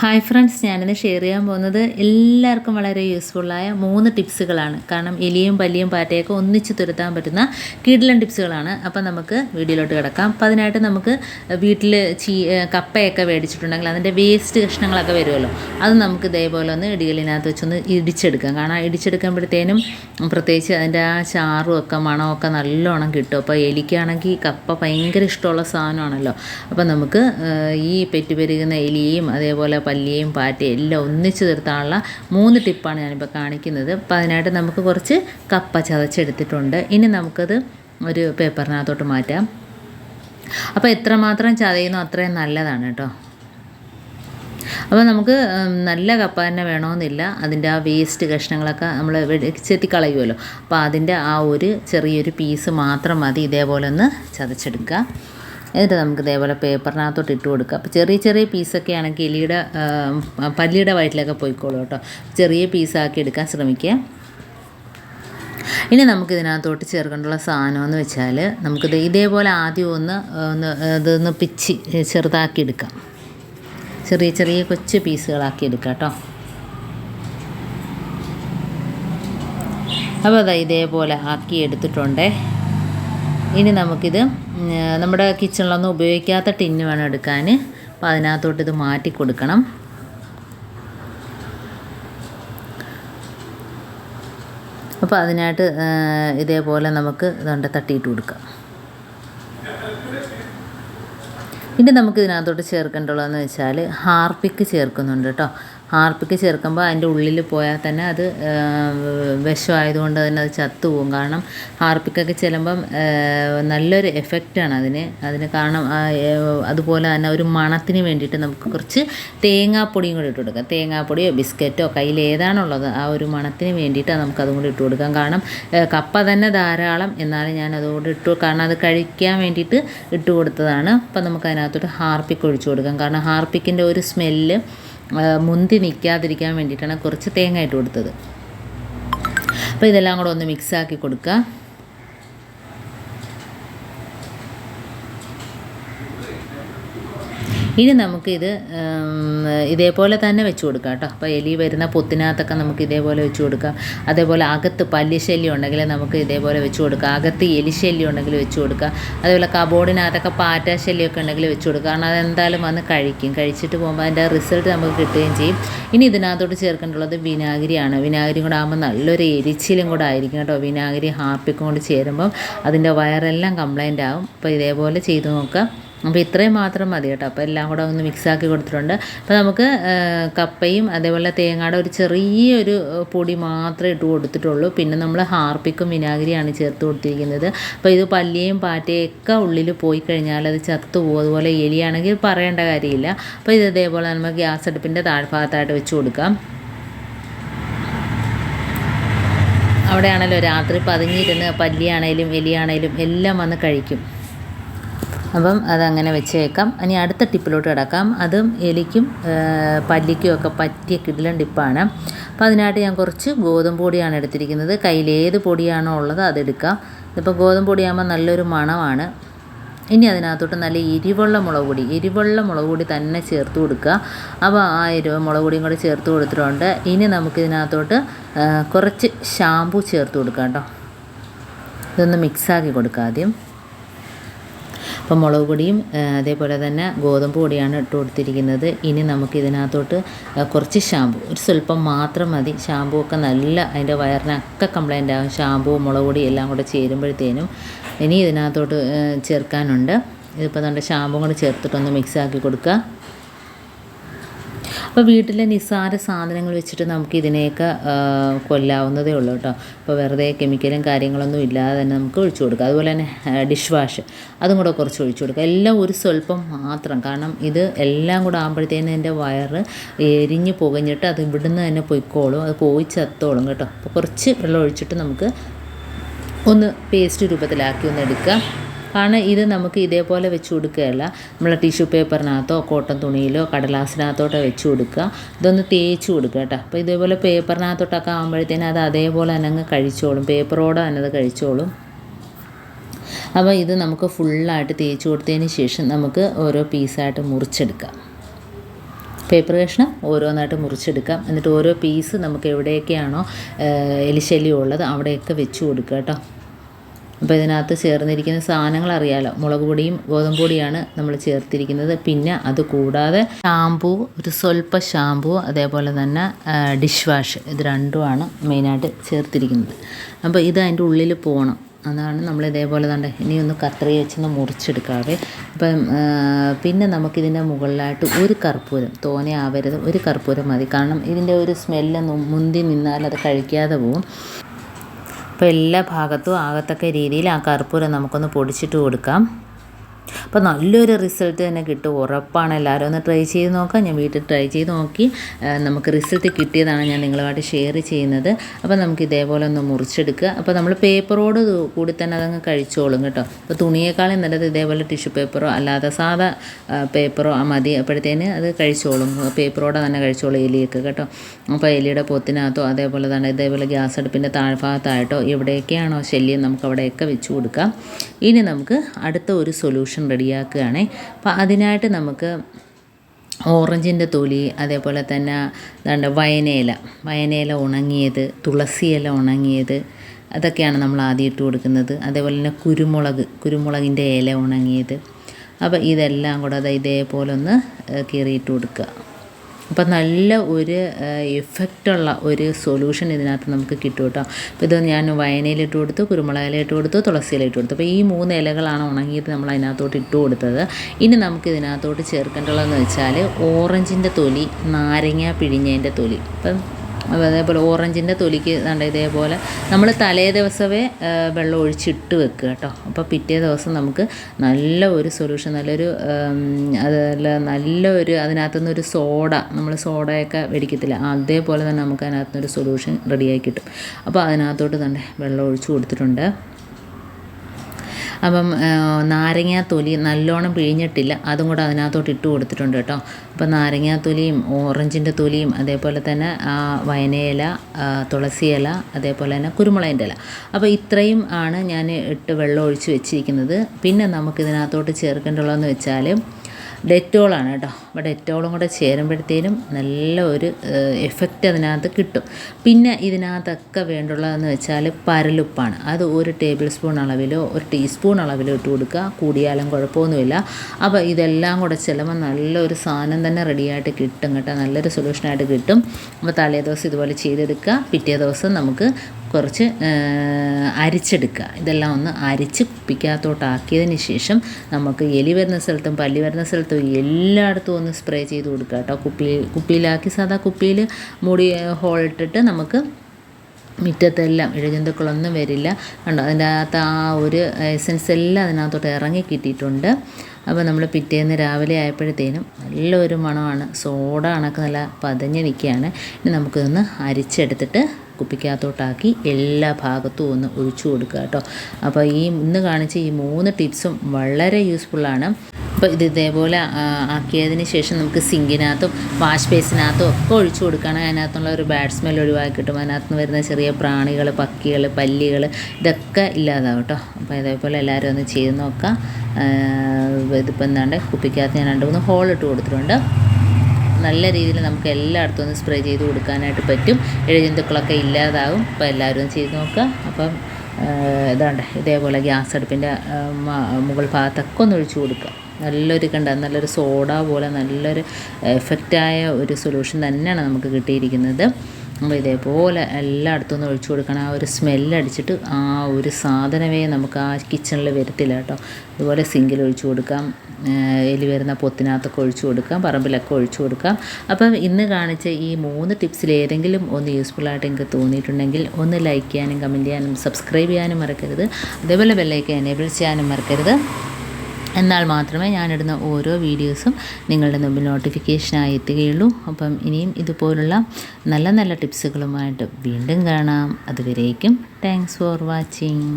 Hi friends ഞാനിന്ന് share ചെയ്യാൻ പോകുന്നത് എല്ലാവർക്കും വളരെ യൂസ്ഫുള്ളായ മൂന്ന് ടിപ്സുകളാണ് കാരണം എലിയും പല്ലിയും പാറ്റയൊക്കെ ഒന്നിച്ച് തുരത്താൻ പറ്റുന്ന കിടിലൻ ടിപ്സുകളാണ് അപ്പോൾ നമുക്ക് വീഡിയോയിലോട്ട് കിടക്കാം. അപ്പോൾ അതിനായിട്ട് നമുക്ക് വീട്ടിൽ ചീ കപ്പയൊക്കെ മേടിച്ചിട്ടുണ്ടെങ്കിൽ അതിന്റെ വേസ്റ്റ് കഷ്ണങ്ങളൊക്കെ വരുമല്ലോ. അത് നമുക്ക് ഇതേപോലെ ഒന്ന് ഇടികളിനകത്ത് വെച്ചൊന്ന് ഇടിച്ചെടുക്കാം. കാരണം ഇടിച്ചെടുക്കുമ്പോഴത്തേനും പ്രത്യേകിച്ച് അതിന്റെ ആ ചാറും ഒക്കെ മണമൊക്കെ നല്ലോണം കിട്ടും. അപ്പോൾ എലിക്കാണെങ്കിൽ കപ്പ ഭയങ്കര ഇഷ്ടമുള്ള സാധനമാണല്ലോ. അപ്പോൾ നമുക്ക് ഈ പെറ്റുപെരുകുന്ന എലിയും അതേപോലെ പല്ലിയും പാറ്റയും എല്ലാം ഒന്നിച്ചു തീർത്താനുള്ള മൂന്ന് ടിപ്പാണ് ഞാനിപ്പോൾ കാണിക്കുന്നത്. അപ്പോൾ അതിനായിട്ട് നമുക്ക് കുറച്ച് കപ്പ ചതച്ചെടുത്തിട്ടുണ്ട്. ഇനി നമുക്കത് ഒരു പേപ്പറിനകത്തോട്ട് മാറ്റാം. അപ്പോൾ എത്രമാത്രം ചതയുന്നു അത്രയും നല്ലതാണ് കേട്ടോ. അപ്പോൾ നമുക്ക് നല്ല കപ്പ തന്നെ വേണമെന്നില്ല അതിന്റെ ആ വേസ്റ്റ് കഷ്ണങ്ങളൊക്കെ നമ്മൾ ചെത്തി കളയുമല്ലോ അപ്പോൾ അതിന്റെ ആ ഒരു ചെറിയൊരു പീസ് മാത്രം മതി ഇതേപോലെ ഒന്ന് ചതച്ചെടുക്കുക. എന്നിട്ട് നമുക്ക് ഇതേപോലെ പേപ്പറിനകത്തോട്ട് ഇട്ട് കൊടുക്കുക അപ്പോൾ ചെറിയ ചെറിയ പീസൊക്കെ ആണെങ്കിൽ എലിയുടെ പല്ലിയുടെ വയറ്റിലൊക്കെ പോയിക്കോളൂ കേട്ടോ. ചെറിയ പീസാക്കി എടുക്കാൻ ശ്രമിക്കുക. ഇനി നമുക്ക് ഇതിനകത്തോട്ട് ചേർക്കേണ്ടുള്ള സാധനം എന്ന് വെച്ചാൽ നമുക്ക് ഇതേപോലെ ആദ്യം ഒന്ന് ഒന്ന് ഇതൊന്ന് പിച്ചി ചെറുതാക്കി എടുക്കാം. ചെറിയ ചെറിയ കൊച്ചു പീസുകളാക്കി എടുക്കാം കേട്ടോ. അപ്പോൾ അതാ ഇതേപോലെ ആക്കി എടുത്തിട്ടുണ്ടേ. ഇനി നമുക്കിത് നമ്മുടെ കിച്ചണിലൊന്നും ഉപയോഗിക്കാത്ത ടിന്ന് വേണം എടുക്കാൻ. അപ്പോൾ അതിനകത്തോട്ട് ഇത് മാറ്റി കൊടുക്കണം. അപ്പോൾ അതിനായിട്ട് ഇതേപോലെ നമുക്ക് ഇതുകൊണ്ട് തട്ടിയിട്ട് കൊടുക്കാം. പിന്നെ നമുക്ക് ഇതിനകത്തോട്ട് ചേർക്കേണ്ടതെന്ന് വെച്ചാൽ ഹാർപ്പിക്ക് ചേർക്കുന്നുണ്ട് കേട്ടോ. ഹാർപ്പിക്ക് ചേർക്കുമ്പോൾ അതിന്റെ ഉള്ളിൽ പോയാൽ തന്നെ അത് വിഷമായതുകൊണ്ട് തന്നെ അത് ചത്തുപോകും. കാരണം ഹാർപ്പിക്കൊക്കെ ചെല്ലുമ്പം നല്ലൊരു എഫക്റ്റാണ് അതിന്. അതിന് കാരണം അതുപോലെ തന്നെ ഒരു മണത്തിന് വേണ്ടിയിട്ട് നമുക്ക് കുറച്ച് തേങ്ങാപ്പൊടിയും കൂടി ഇട്ട് കൊടുക്കാം. തേങ്ങാപ്പൊടിയോ ബിസ്ക്കറ്റോ കയ്യിൽ ഏതാണുള്ളത് ആ ഒരു മണത്തിന് വേണ്ടിയിട്ട് നമുക്ക് അതും കൂടി ഇട്ട് കൊടുക്കാം. കാരണം കപ്പ തന്നെ ധാരാളം. എന്നാലും ഞാൻ അതുകൊണ്ട് ഇട്ടു കാരണം അത് കഴിക്കാൻ വേണ്ടിയിട്ട് ഇട്ട് കൊടുത്തതാണ്. അപ്പം നമുക്ക് അതിനകത്തോട്ട് ഹാർപ്പിക്ക് ഒഴിച്ചു കൊടുക്കാം. കാരണം ഹാർപ്പിക്കിന്റെ ഒരു സ്മെല്ല് മുന്തി നിൽക്കാതിരിക്കാൻ വേണ്ടിയിട്ടാണ് കുറച്ച് തേങ്ങ ഇട്ട് കൊടുത്തത്. അപ്പോൾ ഇതെല്ലാം കൂടെ ഒന്ന് മിക്സാക്കി കൊടുക്കുക ഇനി നമുക്കിത് ഇതേപോലെ തന്നെ വെച്ച് കൊടുക്കാം കേട്ടോ. അപ്പോൾ എലി വരുന്ന പൊത്തിനകത്തൊക്കെ നമുക്ക് ഇതേപോലെ വെച്ച് കൊടുക്കാം. അതേപോലെ അകത്ത് പല്ലിശല്യം ഉണ്ടെങ്കിൽ നമുക്ക് ഇതേപോലെ വെച്ച് കൊടുക്കാം. അകത്ത് എലിശല്യം ഉണ്ടെങ്കിൽ വെച്ച് കൊടുക്കാം. അതേപോലെ കബോർഡിനകത്തൊക്കെ പാറ്റ ശല്യമൊക്കെ ഉണ്ടെങ്കിൽ വെച്ച് കൊടുക്കാം. കാരണം അതെന്തായാലും വന്ന് കഴിക്കും. കഴിച്ചിട്ട് പോകുമ്പോൾ അതിന്റെ റിസൾട്ട് നമുക്ക് കിട്ടുകയും ചെയ്യും. ഇനി ഇതിനകത്തോട്ട് ചേർക്കേണ്ടുള്ളത് വിനാഗിരിയാണ്. വിനാഗിരി കൂടെ ആകുമ്പോൾ നല്ലൊരു എരിച്ചിലും കൂടെ ആയിരിക്കും കേട്ടോ. വിനാഗിരി ഹാപ്പിക്കും ചേരുമ്പം അതിന്റെ വയറെല്ലാം കംപ്ലൈന്റ് ആകും അപ്പോൾ ഇതേപോലെ ചെയ്ത് നോക്കാം. അപ്പോൾ ഇത്രയും മാത്രം മതി കേട്ടോ. അപ്പോൾ എല്ലാം കൂടെ ഒന്ന് മിക്സാക്കി കൊടുത്തിട്ടുണ്ട്. അപ്പോൾ നമുക്ക് കപ്പയും അതേപോലെ തേങ്ങയുടെ ഒരു ചെറിയൊരു പൊടി മാത്രമേ ഇട്ട് കൊടുത്തിട്ടുള്ളൂ. പിന്നെ നമ്മൾ ഹാർപ്പിക്കും വിനാഗിരിയാണ് ചേർത്ത് കൊടുത്തിരിക്കുന്നത്. അപ്പോൾ ഇത് പല്ലിയും പാറ്റയൊക്കെ ഉള്ളിൽ പോയി കഴിഞ്ഞാൽ അത് ചത്തുപോകും അതുപോലെ എലിയാണെങ്കിൽ പറയേണ്ട കാര്യമില്ല. അപ്പോൾ ഇത് ഇതേപോലെ നമ്മൾ ഗ്യാസ് അടുപ്പിന്റെ താഴ്ഭാഗത്തായിട്ട് വെച്ച് കൊടുക്കാം. അവിടെയാണല്ലോ രാത്രി പതുങ്ങിയിരുന്ന് പല്ലിയാണേലും എലിയാണേലും എല്ലാം വന്ന് കഴിക്കും. അപ്പം അതങ്ങനെ വെച്ചേക്കാം. ഇനി അടുത്ത ടിപ്പിലോട്ട് കിടക്കാം. അതും എലിക്കും പല്ലിക്കും ഒക്കെ പറ്റിയ കിടിലൻ ടിപ്പാണ്. അപ്പോൾ അതിനായിട്ട് ഞാൻ കുറച്ച് ഗോതമ്പ് പൊടിയാണ് എടുത്തിരിക്കുന്നത്. കയ്യിൽ ഏത് പൊടിയാണോ ഉള്ളത് അതെടുക്കാം ഇതിപ്പോൾ ഗോതമ്പ് പൊടിയാകുമ്പോൾ നല്ലൊരു മണമാണ്. ഇനി അതിനകത്തോട്ട് നല്ല എരിവുള്ള മുളക് പൊടി എരിവുള്ള മുളക് പൊടി തന്നെ ചേർത്ത് കൊടുക്കുക. അപ്പോൾ ആ എരിവ് മുളക് പൊടിയും കൂടി ചേർത്ത് കൊടുത്തിട്ടുണ്ട്. ഇനി നമുക്കിതിനകത്തോട്ട് കുറച്ച് ഷാമ്പു ചേർത്ത് കൊടുക്കാം കേട്ടോ. ഇതൊന്ന് മിക്സാക്കി കൊടുക്കാം ആദ്യം. അപ്പം മുളക് പൊടിയും അതേപോലെ തന്നെ ഗോതമ്പ് പൊടിയാണ് ഇട്ട് കൊടുത്തിരിക്കുന്നത്. ഇനി നമുക്ക് ഇതിനകത്തോട്ട് കുറച്ച് ഷാമ്പു ഒരു സ്വല്പം മാത്രം മതി. ഷാമ്പു ഒക്കെ നല്ല അതിന്റെ വയറിനൊക്കെ കംപ്ലൈന്റ് ആകും ഷാമ്പു മുളക് പൊടി എല്ലാം കൂടെ ചേരുമ്പോഴത്തേനും ഇനി ഇതിനകത്തോട്ട് ചേർക്കാനുണ്ട്. ഇതിപ്പോൾ നമ്മുടെ ഷാമ്പും കൂടെ ചേർത്തിട്ടൊന്ന് മിക്സ് ആക്കി കൊടുക്കുക. അപ്പോൾ വീട്ടിലെ നിസ്സാര സാധനങ്ങൾ വെച്ചിട്ട് നമുക്ക് ഇതിനെയൊക്കെ കൊല്ലാവുന്നതേ ഉള്ളൂ കേട്ടോ. അപ്പോൾ വെറുതെ കെമിക്കലും കാര്യങ്ങളൊന്നും ഇല്ലാതെ തന്നെ നമുക്ക് ഒഴിച്ചു കൊടുക്കാം. അതുപോലെ തന്നെ ഡിഷ് വാഷ് അതും കൂടെ കുറച്ച് ഒഴിച്ചു കൊടുക്കുക എല്ലാം ഒരു സ്വല്പം മാത്രം. കാരണം ഇത് എല്ലാം കൂടെ ആകുമ്പോഴത്തേനും എന്റെ വയറ് എരിഞ്ഞ് പുകഞ്ഞിട്ട് അത് ഇവിടുന്ന് തന്നെ പൊയ്ക്കോളും. അത് പോയി ചത്തോളും കേട്ടോ. അപ്പോൾ കുറച്ച് വെള്ളം ഒഴിച്ചിട്ട് നമുക്ക് ഒന്ന് പേസ്റ്റ് രൂപത്തിലാക്കി ഒന്ന് എടുക്കുക കാരണം ഇത് നമുക്ക് ഇതേപോലെ വെച്ച് കൊടുക്കുകയല്ല. നമ്മൾ ടിഷ്യൂ പേപ്പറിനകത്തോ കോട്ടൺ തുണിയിലോ കടലാസിനകത്തോട്ടോ വെച്ച് കൊടുക്കുക. ഇതൊന്ന് തേച്ച് കൊടുക്കുക കേട്ടോ. അപ്പോൾ ഇതേപോലെ പേപ്പറിനകത്തോട്ടൊക്കെ ആകുമ്പോഴത്തേനും അത് അതേപോലെ തന്നെ അങ്ങ് കഴിച്ചോളും. പേപ്പറോടെ തന്നെ അത് കഴിച്ചോളും. അപ്പോൾ ഇത് നമുക്ക് ഫുള്ളായിട്ട് തേച്ച് കൊടുത്തതിന് ശേഷം നമുക്ക് ഓരോ പീസായിട്ട് മുറിച്ചെടുക്കാം. പേപ്പർ കഷ്ണം ഓരോന്നായിട്ട് മുറിച്ചെടുക്കാം. എന്നിട്ട് ഓരോ പീസ് നമുക്ക് എവിടെയൊക്കെയാണോ എലിശല്യം ഉള്ളത് അവിടെയൊക്കെ വെച്ച് കൊടുക്കുക കേട്ടോ. അപ്പോൾ ഇതിനകത്ത് ചേർന്നിരിക്കുന്ന സാധനങ്ങൾ അറിയാലോ. മുളക് പൊടിയും ഗോതമ്പ് പൊടിയാണ് നമ്മൾ ചേർത്തിരിക്കുന്നത്. പിന്നെ അത് കൂടാതെ ഷാമ്പൂ ഒരു സ്വല്പ ഷാമ്പൂ അതേപോലെ തന്നെ ഡിഷ് വാഷ് ഇത് രണ്ടുമാണ് മെയിനായിട്ട് ചേർത്തിരിക്കുന്നത്. അപ്പോൾ ഇത് അതിന്റെ ഉള്ളിൽ പോകണം അതാണ് നമ്മൾ ഇതേപോലെ തന്നെ ഇനി ഒന്ന് കത്രി വെച്ചൊന്ന് മുറിച്ചെടുക്കാവേ. അപ്പം പിന്നെ നമുക്കിതിന്റെ മുകളിലായിട്ട് ഒരു കർപ്പൂരം തോനെ ആവരുത് ഒരു കർപ്പൂരം മതി. കാരണം ഇതിന്റെ ഒരു സ്മെല്ല് മുന്തി നിന്നാൽ അത് കഴിക്കാതെ പോവും. അപ്പോൾ എല്ലാ ഭാഗത്തും ആകത്തക്ക രീതിയിൽ ആ കർപ്പൂരം നമുക്കൊന്ന് പൊടിച്ചിട്ട് കൊടുക്കാം. അപ്പോൾ നല്ലൊരു റിസൾട്ട് തന്നെ കിട്ടും. ഉറപ്പാണ്. എല്ലാവരും ഒന്ന് ട്രൈ ചെയ്ത് നോക്കാം. ഞാൻ വീട്ടിൽ ട്രൈ ചെയ്ത് നോക്കി. നമുക്ക് റിസൾട്ട് കിട്ടിയതാണ് ഞാൻ നിങ്ങളുമായിട്ട് ഷെയർ ചെയ്യുന്നത്. അപ്പോൾ നമുക്ക് ഇതേപോലെ ഒന്ന് മുറിച്ചെടുക്കുക. അപ്പോൾ നമ്മൾ പേപ്പറോട് കൂടി തന്നെ അതങ്ങ് കഴിച്ചോളും കേട്ടോ. അപ്പോൾ തുണിയേക്കാളും നല്ലത് ഇതേപോലെ ടിഷ്യൂ പേപ്പറോ അല്ലാതെ സാധാ പേപ്പറോ മതി. അപ്പോഴത്തേന് അത് കഴിച്ചോളും. പേപ്പറോടെ തന്നെ കഴിച്ചോളും എലിയൊക്കെ കേട്ടോ. അപ്പോൾ എലിയുടെ പൊത്തിനകത്തോ അതേപോലെ തന്നെ ഇതേപോലെ ഗ്യാസ് അടുപ്പിന്റെ താഴ്ഭാഗത്തായിട്ടോ എവിടെയൊക്കെയാണോ ശല്യം നമുക്ക് അവിടെയൊക്കെ വെച്ച് കൊടുക്കാം. ഇനി നമുക്ക് അടുത്ത ഒരു സൊല്യൂഷൻ റെഡിയാക്കുകയാണേ. അപ്പോൾ അതിനായിട്ട് നമുക്ക് ഓറഞ്ചിന്റെ തൊലി അതേപോലെ തന്നെ എന്താണ്ട് വയനയില. വയനയില ഉണങ്ങിയത് തുളസിയില ഉണങ്ങിയത് അതൊക്കെയാണ് നമ്മൾ ആദ്യം ഇട്ട് കൊടുക്കുന്നത്. അതേപോലെ തന്നെ കുരുമുളക് കുരുമുളകിന്റെ ഇല ഉണങ്ങിയത്. അപ്പോൾ ഇതെല്ലാം കൂടെ അത് ഇതേപോലെ ഒന്ന് കീറിയിട്ട് കൊടുക്കുക. അപ്പം നല്ല ഒരു എഫക്റ്റുള്ള ഒരു സൊല്യൂഷൻ ഇതിനകത്ത് നമുക്ക് കിട്ടും കേട്ടോ. അപ്പോൾ ഇത് ഞാൻ വയനയിലിട്ട് കൊടുത്തു കുരുമുളകിലിട്ട് കൊടുത്തു തുളസിയിലിട്ട് കൊടുത്തു. അപ്പോൾ ഈ മൂന്ന് ഇലകളാണ് ഉണങ്ങിയിട്ട് നമ്മൾ അതിനകത്തോട്ട് ഇട്ട് കൊടുത്തത്. ഇനി നമുക്ക് ഇതിനകത്തോട്ട് ചേർക്കേണ്ടതെന്ന് വെച്ചാൽ ഓറഞ്ചിന്റെ തൊലി നാരങ്ങ പിഴിഞ്ഞതിന്റെ തൊലി. അപ്പം അതേപോലെ ഓറഞ്ചിന്റെ തൊലിക്ക് കണ്ട ഇതേപോലെ നമ്മൾ തലേ ദിവസമേ വെള്ളം ഒഴിച്ചിട്ട് വെക്കുക കേട്ടോ. അപ്പോൾ പിറ്റേ ദിവസം നമുക്ക് നല്ല ഒരു സൊല്യൂഷൻ നല്ലൊരു അതല്ല നല്ലൊരു അതിനകത്തുനിന്ന് ഒരു സോഡ നമ്മൾ സോഡയൊക്കെ മേടിക്കത്തില്ല. അതേപോലെ തന്നെ നമുക്ക് അതിനകത്തുനിന്നൊരു സൊല്യൂഷൻ റെഡിയാക്കി കിട്ടും. അപ്പോൾ അതിനകത്തോട്ട് തന്നെ വെള്ളം ഒഴിച്ച് കൊടുത്തിട്ടുണ്ട്. അപ്പം നാരങ്ങാ തൊലി നല്ലോണം പിഴിഞ്ഞിട്ടില്ല. അതും കൂടെ അതിനകത്തോട്ട് ഇട്ട് കൊടുത്തിട്ടുണ്ട് കേട്ടോ. അപ്പം നാരങ്ങാ തൊലിയും ഓറഞ്ചിന്റെ തൊലിയും അതേപോലെ തന്നെ വയനയില തുളസി ഇല അതേപോലെ തന്നെ കുരുമുളകിന്റെ ഇല. അപ്പോൾ ഇത്രയും ആണ് ഞാൻ ഇട്ട് വെള്ളം ഒഴിച്ച് വെച്ചിരിക്കുന്നത്. പിന്നെ നമുക്കിതിനകത്തോട്ട് ചേർക്കേണ്ടുള്ളതെന്ന് വെച്ചാൽ ഡെറ്റോളാണ് കേട്ടോ. അപ്പോൾ ഡെറ്റോളും കൂടെ ചേരുമ്പോഴത്തേനും നല്ല ഒരു എഫക്റ്റ് അതിനകത്ത് കിട്ടും. പിന്നെ ഇതിനകത്തൊക്കെ വേണ്ടുള്ളതെന്ന് വെച്ചാൽ പരലുപ്പാണ്. അത് ഒരു ടേബിൾ സ്പൂൺ അളവിലോ ഒരു ടീസ്പൂൺ അളവിലോ ഇട്ട് കൊടുക്കുക. കൂടിയാലും കുഴപ്പമൊന്നുമില്ല. അപ്പോൾ ഇതെല്ലാം കൂടെ ചെല്ലുമ്പോൾ നല്ലൊരു സാധനം തന്നെ റെഡിയായിട്ട് കിട്ടും കേട്ടോ. നല്ലൊരു സൊല്യൂഷനായിട്ട് കിട്ടും. അപ്പോൾ തലേ ദിവസം ഇതുപോലെ ചെയ്തെടുക്കുക. പിറ്റേ ദിവസം നമുക്ക് കുറച്ച് അരിച്ചെടുക്കുക. ഇതെല്ലാം ഒന്ന് അരിച്ച് കുപ്പിക്കകത്തോട്ടാക്കിയതിന് ശേഷം നമുക്ക് എലി വരുന്ന സ്ഥലത്തും പല്ലി വരുന്ന സ്ഥലത്തും എല്ലായിടത്തും ഒന്ന് സ്പ്രേ ചെയ്ത് കൊടുക്കുക കേട്ടോ. കുപ്പി കുപ്പിയിലാക്കി സാധാ കുപ്പിയിൽ മൂടി ഹോൾ ഇട്ടിട്ട് നമുക്ക് മുറ്റത്തെല്ലാം ഇഴജന്തുക്കളൊന്നും വരില്ല. കണ്ടോ? അതിന്റെ അകത്ത് ആ ഒരു എസൻസ് എല്ലാം അതിനകത്തോട്ട് ഇറങ്ങി കിട്ടിയിട്ടുണ്ട്. അപ്പോൾ നമ്മൾ പിറ്റേന്ന് രാവിലെ ആയപ്പോഴത്തേനും നല്ലൊരു മണമാണ്. സോഡ കണക്ക് നല്ല പതഞ്ഞ് നിൽക്കുകയാണ്. ഇനി നമുക്കിതൊന്ന് അരിച്ചെടുത്തിട്ട് കുപ്പിക്കകത്തോട്ടാക്കി എല്ലാ ഭാഗത്തും ഒന്ന് ഒഴിച്ചു കൊടുക്കുക കേട്ടോ. അപ്പോൾ ഈ ഇന്ന് കാണിച്ച ഈ മൂന്ന് ടിപ്സും വളരെ യൂസ്ഫുള്ളാണ് അപ്പോൾ ഇത് ഇതേപോലെ ആക്കിയതിന് ശേഷം നമുക്ക് സിങ്കിനകത്തും വാഷ് ബേസിനകത്തും ഒക്കെ ഒഴിച്ചു കൊടുക്കണം അതിനകത്തുള്ള ഒരു ബാഡ് സ്മെൽ ഒഴിവാക്കി കിട്ടും. അതിനകത്ത് നിന്ന് വരുന്ന ചെറിയ പ്രാണികൾ പക്കികൾ പല്ലികൾ ഇതൊക്കെ ഇല്ലാതാവും കേട്ടോ. അപ്പോൾ ഇതേപോലെ എല്ലാവരും ഒന്ന് ചെയ്ത് നോക്കാം ഇതിപ്പോൾ എന്താണ്ട് കുപ്പിക്കകത്ത് ഞാൻ രണ്ട് മൂന്ന് ഹോൾ ഇട്ട് കൊടുത്തിട്ടുണ്ട്. നല്ല രീതിയിൽ നമുക്ക് എല്ലായിടത്തും ഒന്ന് സ്പ്രേ ചെയ്ത് കൊടുക്കാനായിട്ട് പറ്റും. ഇഴജന്തുക്കളൊക്കെ ഇല്ലാതാവും. അപ്പോൾ എല്ലാവരും ചെയ്ത് നോക്കുക. അപ്പം ഇതാണ്ട് ഇതേപോലെ ഗ്യാസ് അടുപ്പിന്റെ മുകൾ ഭാഗത്തൊക്കെ ഒന്ന് ഒഴിച്ചു കൊടുക്കുക. നല്ലൊരു കണ്ട നല്ലൊരു സോഡ പോലെ നല്ലൊരു എഫക്റ്റായ ഒരു സൊല്യൂഷൻ തന്നെയാണ് നമുക്ക് കിട്ടിയിരിക്കുന്നത്. നമ്മൾ ഇതേപോലെ എല്ലായിടത്തും ഒന്ന് ഒഴിച്ചു കൊടുക്കണം. ആ ഒരു സ്മെല്ലടിച്ചിട്ട് ആ ഒരു സാധനമേ നമുക്ക് ആ കിച്ചണിൽ വരത്തില്ല കേട്ടോ. അതുപോലെ സിങ്കിൽ ഒഴിച്ചു കൊടുക്കാം. എലി വരുന്ന പൊത്തിനകത്തൊക്കെ ഒഴിച്ചു കൊടുക്കാം. പറമ്പിലൊക്കെ ഒഴിച്ചു കൊടുക്കാം. അപ്പം ഇന്ന് കാണിച്ച ഈ മൂന്ന് ടിപ്സിൽ ഏതെങ്കിലും ഒന്ന് യൂസ്ഫുൾ ആയിട്ട് എനിക്ക് തോന്നിയിട്ടുണ്ടെങ്കിൽ ഒന്ന് ലൈക്ക് ചെയ്യാനും കമന്റ് ചെയ്യാനും സബ്സ്ക്രൈബ് ചെയ്യാനും മറക്കരുത്. അതേപോലെ ബെല്ലൈക്കൻ എനേബിൾ ചെയ്യാനും മറക്കരുത്. എന്നാൽ മാത്രമേ ഞാനിടുന്ന ഓരോ വീഡിയോസും നിങ്ങളുടെ മുമ്പിൽ നോട്ടിഫിക്കേഷനായി എത്തുകയുള്ളൂ. അപ്പം ഇനിയും ഇതുപോലുള്ള നല്ല നല്ല ടിപ്സുകളുമായിട്ട് വീണ്ടും കാണാം. അതുവരേക്കും താങ്ക്സ് ഫോർ വാച്ചിങ്